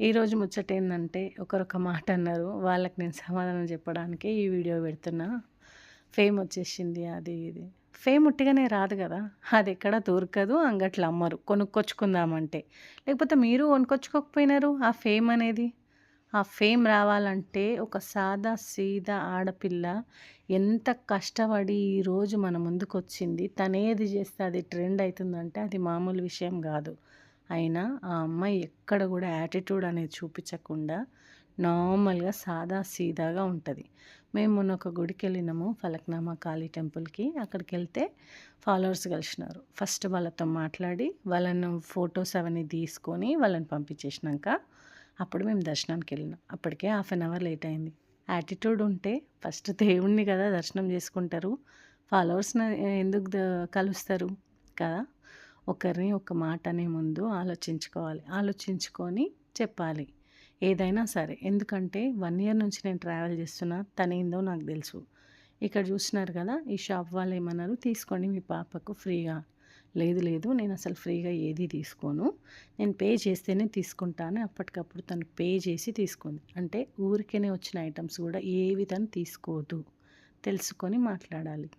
ఈరోజు ముచ్చట ఏంటంటే ఒకరొక మాట అన్నారు వాళ్ళకి నేను సమాధానం చెప్పడానికి ఈ వీడియో పెడుతున్నా. ఫేమ్ వచ్చేసింది అది ఇది. ఫేమ్ ఉట్టిగానే రాదు కదా. అది ఎక్కడ దొరకదు అంగట్లో అమ్మరు. కొనుక్కొచ్చుకుందామంటే. లేకపోతే మీరు కొనుక్కొచ్చుకోకపోయినారు? ఆ ఫేమ్ అనేది? ఆ ఫేమ్ రావాలంటే ఒక సాదా సీదా ఆడపిల్ల ఎంత కష్టపడి ఈరోజు మన ముందుకు వచ్చింది తనేది చేస్తే అది ట్రెండ్ అవుతుందంటే అది మామూలు విషయం కాదు. అయినా ఆ అమ్మాయి ఎక్కడ కూడా యాటిట్యూడ్ అనేది చూపించకుండా నార్మల్గా సాదా సీదాగా ఉంటుంది. మేము మొన్న ఒక గుడికి వెళ్ళినాము ఫలక్నామా కాళీ టెంపుల్కి. అక్కడికి వెళ్తే ఫాలోవర్స్ కలిసినారు. ఫస్ట్ వాళ్ళతో మాట్లాడి వాళ్ళను ఫొటోస్ అవన్నీ తీసుకొని వాళ్ళని పంపించేసినాక అప్పుడు మేము దర్శనానికి వెళ్ళినాం. అప్పటికే హాఫ్ అన్ అవర్ లేట్ అయింది. యాటిట్యూడ్ ఉంటే ఫస్ట్ దేవుణ్ణి కదా దర్శనం చేసుకుంటారు. ఫాలోవర్స్ని ఎందుకు కలుస్తారు కదా? ఒకరిని ఒక మాట అనే ముందు ఆలోచించుకోవాలి. ఆలోచించుకొని చెప్పాలి. ఏదైనా సరే. ఎందుకంటే వన్ ఇయర్ నుంచి నేను ట్రావెల్ చేస్తున్నా తనేందో నాకు తెలుసు. ఇక్కడ చూస్తున్నారు కదా ఈ షాప్ వాళ్ళు ఏమన్నారు? తీసుకోండి మీ పాపకు ఫ్రీగా. లేదు లేదు. నేను అసలు ఫ్రీగా ఏది తీసుకోను. నేను పే చేస్తేనే తీసుకుంటాను. అప్పటికప్పుడు తను పే చేసి తీసుకుంది. అంటే ఊరికేనే వచ్చిన ఐటమ్స్ కూడా ఏ విధంగా తీసుకోదు. తెలుసుకొని మాట్లాడాలి.